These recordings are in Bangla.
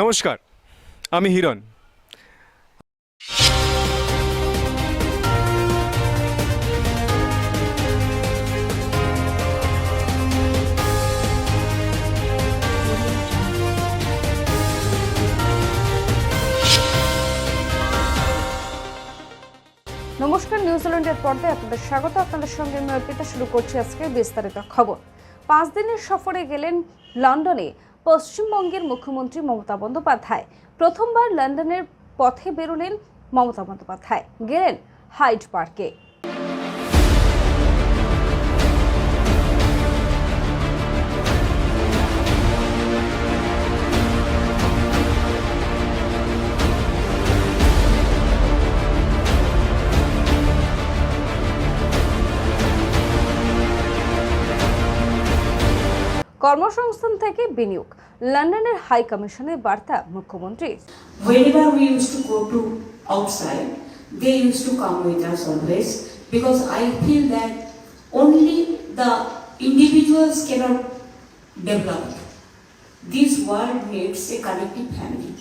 নমস্কার, আমি হিরণ। নমস্কার নিউজিল্যান্ডের পর্দায় আপনাদের স্বাগত। আপনাদের সঙ্গে আমি অর্পিতা, শুরু করছি আজকে বিস্তারিত খবর। পাঁচ দিনের সফরে গেলেন লন্ডনে। পশ্চিমবঙ্গের মুখ্যমন্ত্রী মমতা বন্দ্যোপাধ্যায় প্রথমবার লন্ডনের পথে বেরোলেন মমতা বন্দ্যোপাধ্যায়। গেলেন হাইড পার্কে। কর্মসংস্থান থেকে বিনিয়োগ লন্ডনের হাই কমিশনের বার্তা মুখ্যমন্ত্রী whenever we used to go to outside, they used to come with us always because I feel that only the individuals cannot develop. This world needs a collective family.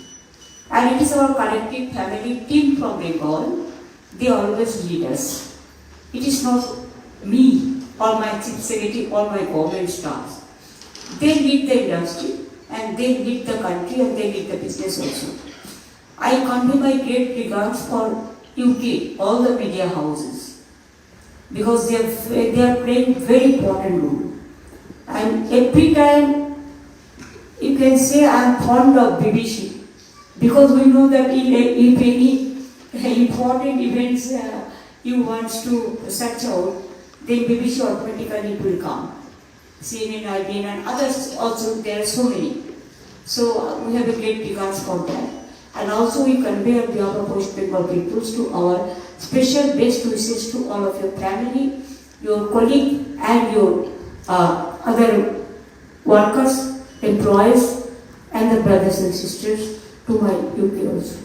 And it is our collective family team from Bengal, they always lead us. It is not me or my chief secretary or my government staff. They lead the industry and they lead the country and they lead the business also. I convey my great regards for UK, all the media houses, because they are, they are playing very important role. And every time you can say I am fond of BBC, because we know that if any important events uh, you want to search out, then BBC automatically will come. CNN, IBN and others also, there are so many. So we have a great regards for that. And also we convey on behalf of West Bengal peoples to our special best wishes to all of your family, your colleague and your uh, other workers, employees and the brothers and sisters to my UK also.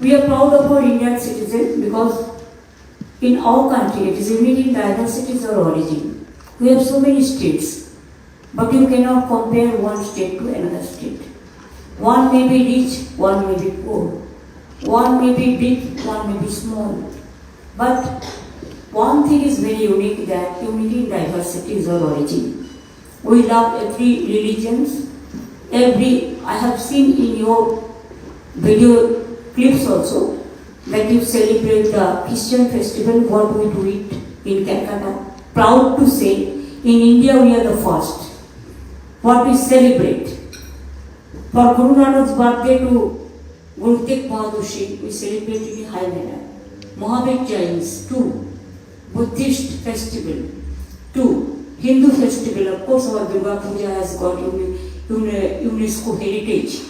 We are proud of our Indian citizen because in our country it is unity in diversity is our origin. We have so many states, but you cannot compare one state to another state. One may be rich, one may be poor. One may be big, one may be small. But one thing is very unique that unity in diversity is our origin. We love every religions, every I have seen in your video clips also that you celebrate the Christian festival, what we do it in Calcutta. Proud to say, in India we are the first. What we celebrate. For Guru Nanak's birthday to Guru Tegh we celebrate in high manner. Mohammed Jains, two. Buddhist festival, two. Hindu festival, of course our Durga Puja has got UNESCO heritage.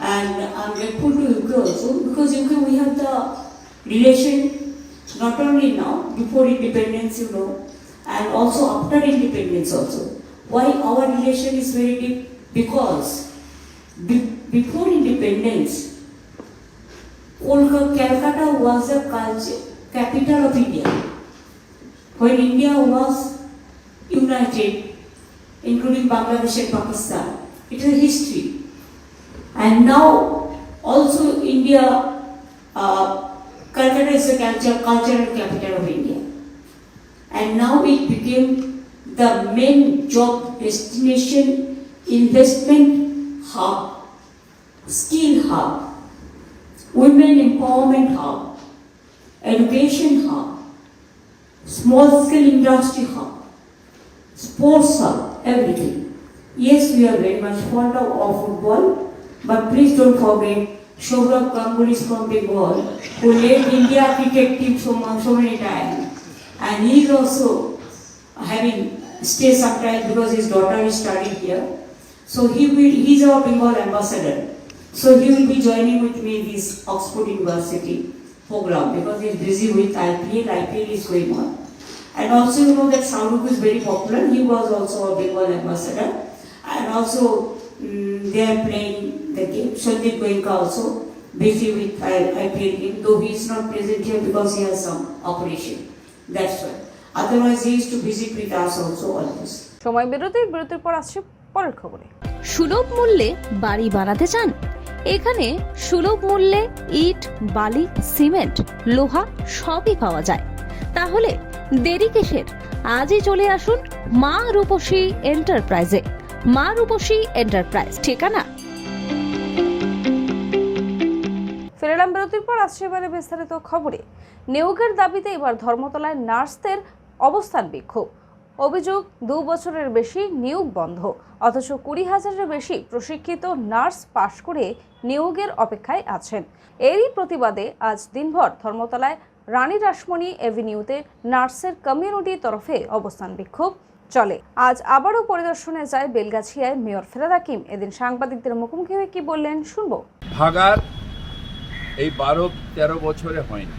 And I'm grateful to UK also because UK we have the relation not only now, before independence, you know, and also after independence also. Why our relation is very deep? Because be- before independence, Kolkata, Calcutta was the culture, capital of India. When India was united, including Bangladesh and Pakistan, it is history. And now also India, uh, Calcutta is the culture, cultural capital of India. And now it became the main job destination, investment hub, skill hub, women empowerment hub, education hub, small scale industry hub, sports hub, everything. Yes, we are very much fond of, football, but please don't forget Shohrab Ganguly is from Bengal, who led India cricket team so, so many times. And he is also having stay sometimes because his daughter is studying here. So he will, he is our Bengal ambassador. So he will be joining with me this Oxford University program because he is busy with IPL. IPL is going on. And also you know that Saurabh is very popular. He was also a Bengal ambassador. And also mm, they are playing the game. Sandeep Goenka also busy with IPL game, though he is not present here because he has some operation. That's why. Otherwise he used to visit with us also always. সময় বিরতির বিরতির পর আসছে পরের খবরে। সুলভ মূল্যে বাড়ি বানাতে চান? এখানে সুলভ মূল্যে ইট বালি সিমেন্ট লোহা সবই পাওয়া যায়। তাহলে দেরি কিসের? আজই চলে আসুন মা রূপসী এন্টারপ্রাইজে। মা রূপসী এন্টারপ্রাইজ ঠিকানা ফিরে বিরতির পর আসছে এবারে বিস্তারিত খবরে। নিয়োগের দাবিতে এবার ধর্মতলায় নার্সদের অবস্থান বিক্ষোভ। অভিযোগ, দু বছরের বেশি নিয়োগ বন্ধ। অথচ কুড়ি হাজারের বেশি প্রশিক্ষিত নার্স পাশ করে নিয়োগের অপেক্ষায় আছেন। এরই প্রতিবাদে আজ দিনভর ধর্মতলায় রানী রাসমণি এভিনিউতে নার্সের কমিউনিটির তরফে অবস্থান বিক্ষোভ চলে। আজ আবারও পরিদর্শনে যায় বেলগাছিয়ায় মেয়র ফেরাদ হাকিম। এদিন সাংবাদিকদের মুখোমুখি হয়ে কি বললেন শুনব। ভাগার এই বারো, তেরো বছরে হয়নি।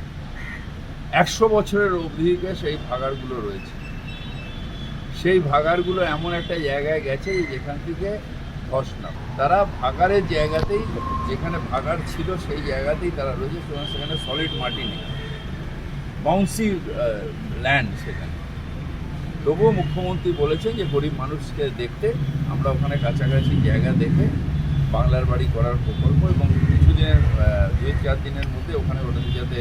একশো বছরের অবধিকে সেই ভাগারগুলো রয়েছে। সেই ভাগারগুলো এমন একটা জায়গায় গেছে যেখান থেকে ধস না তারা ভাগারের জায়গাতেই, যেখানে ভাগার ছিল সেই জায়গাতেই তারা রয়েছে সেখানে সলিড মাটি নেই। বাউন্সি ল্যান্ড সেখানে। তবুও মুখ্যমন্ত্রী বলেছেন যে গরিব মানুষকে দেখতে, আমরা ওখানে কাছাকাছি জায়গা দেখে বাংলার বাড়ি করার প্রকল্প এবং কিছুদিনের দুই চার দিনের মধ্যে ওখানে ওদের যাতে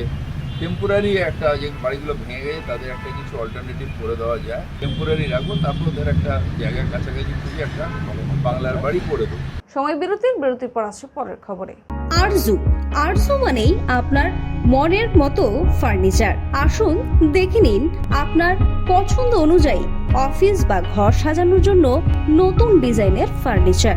টেম্পোরারি একটা যে বাড়িগুলো ভেঙে গেছে তাদের একটা কিছু অল্টারনেটিভ করে দেওয়া যায়। টেম্পোরারি রাখব তারপর ওদের একটা জায়গা কাছাকাছি খুঁজে একটা বাংলার বাড়ি করে দেবো। সময় বিরতির বিরতির পর আসছে পরের খবরে। আরজু আরজু মানেই আপনার মনের মতো ফার্নিচার। আসুন দেখে নিন আপনার পছন্দ অনুযায়ী অফিস বা ঘর সাজানোর জন্য নতুন ডিজাইনের furniture.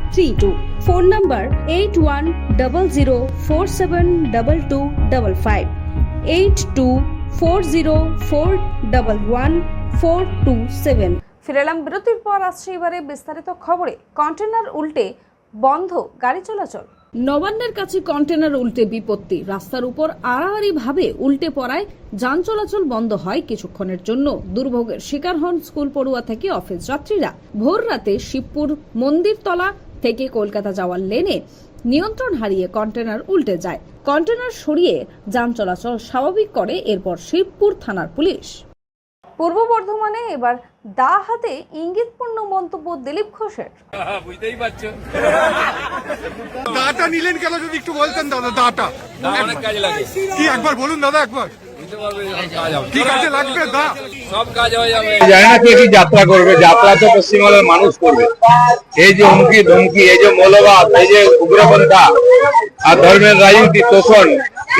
three two phone number eight one double zero four seven double two double five eight two four zero four double one four two seven ফিরে এলাম বিরতির পর আসছে এবারে বিস্তারিত খবরে। কন্টেনার উল্টে বন্ধ গাড়ি চলাচল। নবান্নের কাছে কন্টেনার উল্টে বিপত্তি। রাস্তার উপর আড়াআড়ি ভাবে উল্টে পড়ায় যান চলাচল বন্ধ হয় কিছুক্ষণের জন্য। দুর্ভোগের শিকার হন স্কুল পড়ুয়া থেকে অফিস যাত্রীরা। ভোর রাতে শিবপুর মন্দিরতলা থেকে কলকাতা যাওয়ার লেনে নিয়ন্ত্রণ হারিয়ে কন্টেনার উল্টে যায়। কন্টেনার সরিয়ে যান চলাচল স্বাভাবিক করে এরপর শিবপুর থানার পুলিশ। পূর্ব বর্ধমানে এবার দা হাতে ইঙ্গিতপূর্ণ মন্তব্য দিলীপ ঘোষের। বুঝতেই পারছ। দাটা নিলেন কেন যদি একটু বলতেন দাদা দাটা অনেক কাজে লাগে। কি একবার বলুন দাদা একবার। কি কাজে লাগবে? দা। সব কাজ হয়ে যাবে। জানে না কে কি যাত্রা করবে? যাত্রা তো পশ্চিমবঙ্গের মানুষ করবে। এই যে হুমকি ধমকি এই যে মৌলবাদ এই যে উগ্রপন্থা আর ধর্মের রাজনীতি তোষণ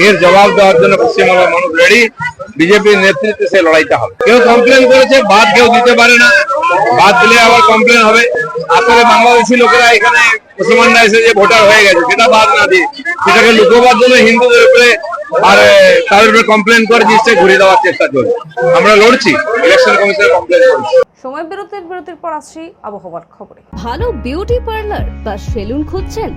এর জবাব দেওয়ার জন্য পশ্চিমবঙ্গের মানুষ রেডি বিজেপির নেতৃত্বে সে লড়াইটা হবে। কেউ কমপ্লেন করেছে বাদ কেউ দিতে পারে না। বাদ দিলে আবার কমপ্লেন হবে। আসলে বাংলাদেশি লোকেরা এখানে মুসলমানরা এসে যে ভোটার হয়ে গেছে সেটা বাদ না দিয়ে সেটাকে লুকোবার জন্য হিন্দুদের উপরে আর উপরে কমপ্লেন করে ঘুরিয়ে দেওয়ার চেষ্টা চলছে আমরা লড়ছি ইলেকশন কমিশনে কমপ্লেন করছি। সময় বিরতির বিরতির পর আসছি আবহাওয়ার খবরে। ভালো বিউটি পার্লার বা সেলুন খুঁজছেন?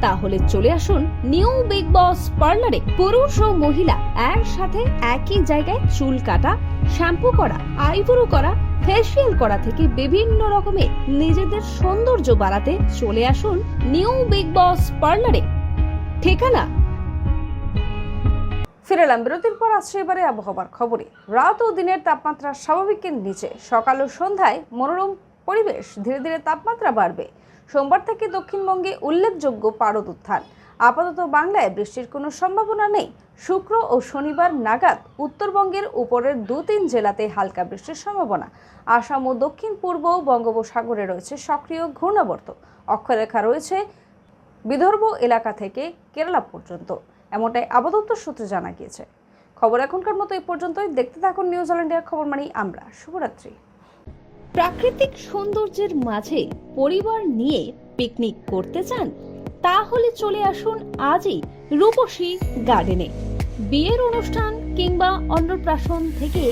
তাহলে চলে আসুন নিউ বিগ বস পার্লারে পুরুষ ও মহিলা একসাথে একই জায়গায় চুল কাটা শ্যাম্পু করা আইব্রো করা ফেসিয়াল করা থেকে বিভিন্ন রকমের নিজেদের সৌন্দর্য বাড়াতে চলে আসুন নিউ বিগ বস পার্লারে ঠিকানা ফিরে এলাম বিরতির পর আসছে এবারে আবহাওয়ার খবরে রাত ও দিনের তাপমাত্রা স্বাভাবিকের নিচে। সকাল ও সন্ধ্যায় মনোরম পরিবেশ, ধীরে ধীরে তাপমাত্রা বাড়বে। সোমবার থেকে দক্ষিণবঙ্গে উল্লেখযোগ্য পারদ উত্থান। আপাতত বাংলায় বৃষ্টির কোনো সম্ভাবনা নেই। শুক্র ও শনিবার নাগাদ উত্তরবঙ্গের উপরের দু তিন জেলাতে হালকা বৃষ্টির সম্ভাবনা। আসাম ও দক্ষিণ পূর্ব বঙ্গোপসাগরে রয়েছে সক্রিয় ঘূর্ণাবর্ত। অক্ষরেখা রয়েছে বিদর্ভ এলাকা থেকে কেরালা পর্যন্ত। এমনটাই আবদপ্তর সূত্রে জানা গিয়েছে। খবর এখনকার মতো এই পর্যন্তই। দেখতে থাকুন নিউজ ইন্ডিয়ার খবর মানেই আমরা। শুভরাত্রি। প্রাকৃতিক সৌন্দর্যের মাঝে পরিবার নিয়ে পিকনিক করতে চান? তাহলে চলে আসুন আজই রূপসী গার্ডেনে বিয়ের অনুষ্ঠান কিংবা অন্নপ্রাশন থেকে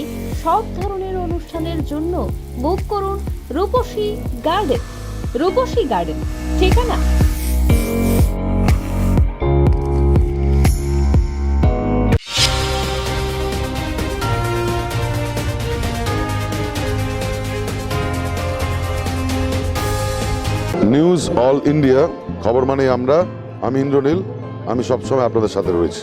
সব ধরনের অনুষ্ঠানের জন্য বুক করুন রূপসী গার্ডেন রূপসী গার্ডেন ঠিকানা অল ইন্ডিয়া খবর মানে আমরা আমি ইন্দ্রনীল আমি সবসময় আপনাদের সাথে রয়েছি।